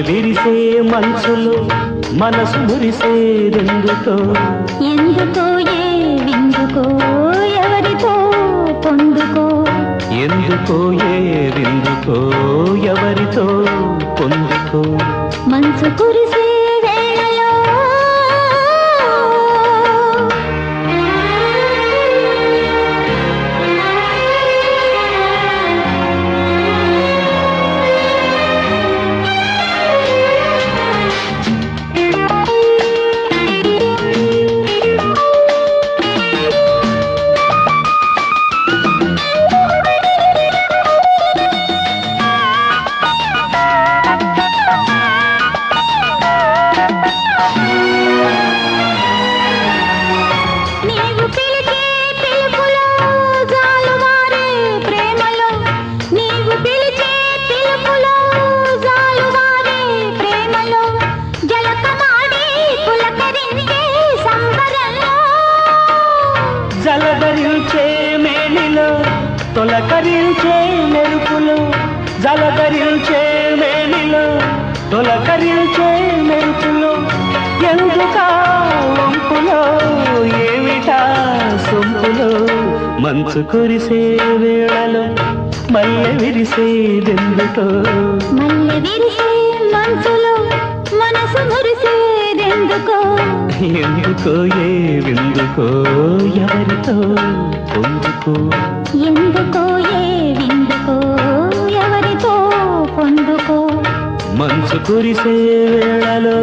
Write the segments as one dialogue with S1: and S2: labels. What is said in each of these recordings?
S1: కురిసే మంచులు మనసు మురిసేదెందుకో
S2: ఎందుకో ఏ విందుకో ఎవరితో పొందుకో?
S1: ఎందుకో ఏదెందుకో ఎవరితో పొందుకో?
S2: మంచు కురిసే
S1: జలధరించే మేనిలో తొలకరించే మెరుపులో జలధరించే మేనిలో తొలకరించే మెరుపులు. ఎందుకా వంపులో ఏమిటా సొంపులో? మంచు కురిసే వేళలో మల్లె విరిసేదెందుకో
S2: మల్లె విరిసే మనసులో మనసు మురిసేదెందుకో
S1: ఎందుకో ఏ విందుకో ఎవరితో పొందుకో?
S2: ఎందుకో ఏ విందుకో ఎవరితో పొందుకో?
S1: మంచు కురిసే వేళలో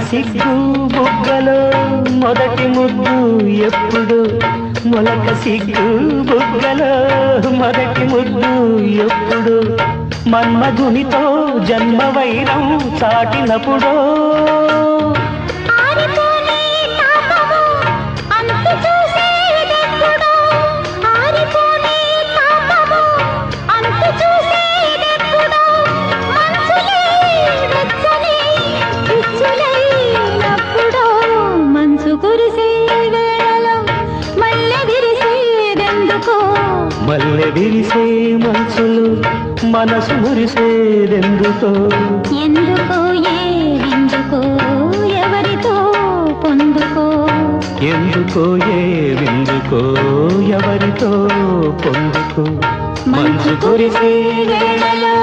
S1: సిగ్గు బుగ్గలో మొదటి ముద్దు ఎప్పుడు? మొలక సిగ్గు బుగ్గలో మొదటి ముద్దు ఎప్పుడు? మన్మధునితో జన్మ వైరం చాటినప్పుడో విరిసే మనసులు మనసు మురిసేదెందుకో?
S2: ఎందుకో ఏ విందుకో ఎవరితో పొందుకో?
S1: ఎందుకో ఏ విందుకో ఎవరితో పొందుకో? మంచు కురిసే
S2: వేళలో